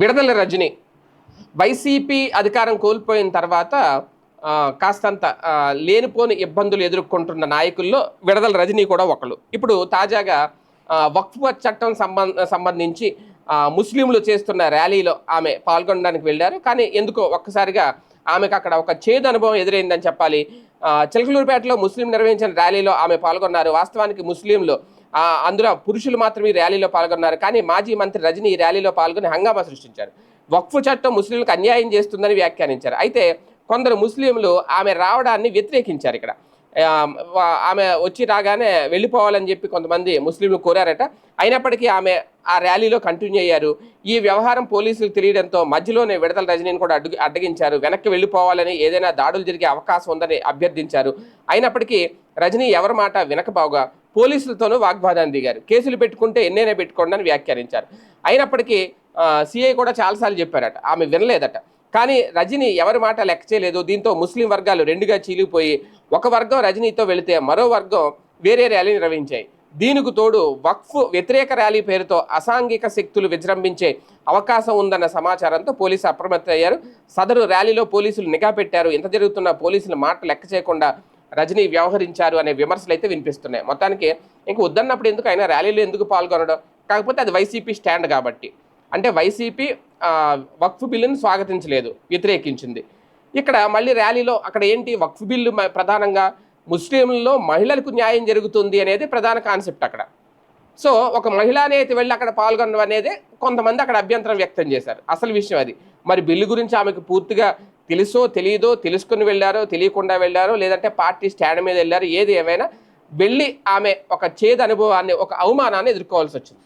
విడదల Rajani. YCP అధికారం కోల్పోయిన తర్వాత కాస్తంత లేనిపోని ఇబ్బందులు ఎదుర్కొంటున్న నాయకుల్లో విడదల రజనీ కూడా ఒకళ్ళు. ఇప్పుడు తాజాగా వక్ఫ్ చట్టం సంబంధ సంబంధించి ముస్లింలు చేస్తున్న ర్యాలీలో ఆమె పాల్గొనడానికి వెళ్ళారు. కానీ ఎందుకో ఒక్కసారిగా ఆమెకు అక్కడ ఒక చేదు అనుభవం ఎదురైందని చెప్పాలి. చిలకలూరుపేటలో ముస్లిం నిర్వహించిన ర్యాలీలో ఆమె పాల్గొన్నారు. వాస్తవానికి ముస్లింలు అందులో పురుషులు మాత్రమే ర్యాలీలో పాల్గొన్నారు. కానీ మాజీ మంత్రి రజనీ ఈ ర్యాలీలో పాల్గొని హంగామా సృష్టించారు. వక్ఫ్ చట్టం ముస్లింలకు అన్యాయం చేస్తుందని వ్యాఖ్యానించారు. అయితే కొందరు ముస్లింలు ఆమె రావడాన్ని వ్యతిరేకించారు ఇక్కడ. ఆమె వచ్చి రాగానే వెళ్ళిపోవాలని చెప్పి కొంతమంది ముస్లింలు కోరారట. అయినప్పటికీ ఆమె ఆ ర్యాలీలో కంటిన్యూ అయ్యారు. ఈ వ్యవహారం పోలీసులు తెలియడంతో మధ్యలోనే విడతల రజనీని కూడా అడ్డు అడ్డగించారు. వెనక్కి వెళ్ళిపోవాలని ఏదైనా దాడులు జరిగే అవకాశం ఉందని అభ్యర్థించారు. అయినప్పటికీ రజనీ ఎవరి మాట వినకబావుగా పోలీసులతోనూ వాగ్వాదాన్ని దిగారు. కేసులు పెట్టుకుంటే ఎన్నైనా పెట్టుకోండి అని వ్యాఖ్యానించారు. అయినప్పటికీ సిఐ కూడా చాలాసార్లు చెప్పారట. ఆమె వినలేదట. కానీ రజనీ ఎవరి మాట లెక్క చేయలేదు. దీంతో ముస్లిం వర్గాలు రెండుగా చీలిపోయి ఒక వర్గం రజనీతో వెళితే మరో వర్గం వేరే ర్యాలీ నిర్వహించాయి. దీనికి తోడు వక్ఫ్ వ్యతిరేక ర్యాలీ పేరుతో అసాంఘిక శక్తులు విజృంభించే అవకాశం ఉందన్న సమాచారంతో పోలీసులు అప్రమత్తయ్యారు. సదరు ర్యాలీలో పోలీసులు నిఘా పెట్టారు. ఇంత జరుగుతున్న పోలీసులు మాట లెక్క చేయకుండా రజనీ వ్యవహరించారు అనే విమర్శలు అయితే వినిపిస్తున్నాయి. మొత్తానికి ఇంక వద్దన్నప్పుడు ఎందుకు ఆయన ర్యాలీలో ఎందుకు పాల్గొనడం? కాకపోతే అది వైసీపీ స్టాండ్ కాబట్టి. అంటే వైసీపీ వక్ఫ్ బిల్లును స్వాగతించలేదు వ్యతిరేకించింది. ఇక్కడ మళ్ళీ ర్యాలీలో అక్కడ ఏంటి? వక్ఫ్ బిల్లు ప్రధానంగా ముస్లింలలో మహిళలకు న్యాయం జరుగుతుంది అనేది ప్రధాన కాన్సెప్ట్ అక్కడ. సో ఒక మహిళ అనేది వెళ్ళి అక్కడ పాల్గొనడం అనేది కొంతమంది అక్కడ అభ్యంతరం వ్యక్తం చేశారు. అసలు విషయం అది. మరి బిల్లు గురించి ఆమెకు పూర్తిగా తెలుసో తెలియదో తెలుసుకుని వెళ్ళారో తెలియకుండా వెళ్ళారో లేదంటే పార్టీ స్టాండ్ మీద వెళ్ళారో ఏది ఏమైనా వెళ్ళి ఆమె ఒక చేదు అనుభవాన్ని ఒక అవమానాన్ని ఎదుర్కోవాల్సి వచ్చింది.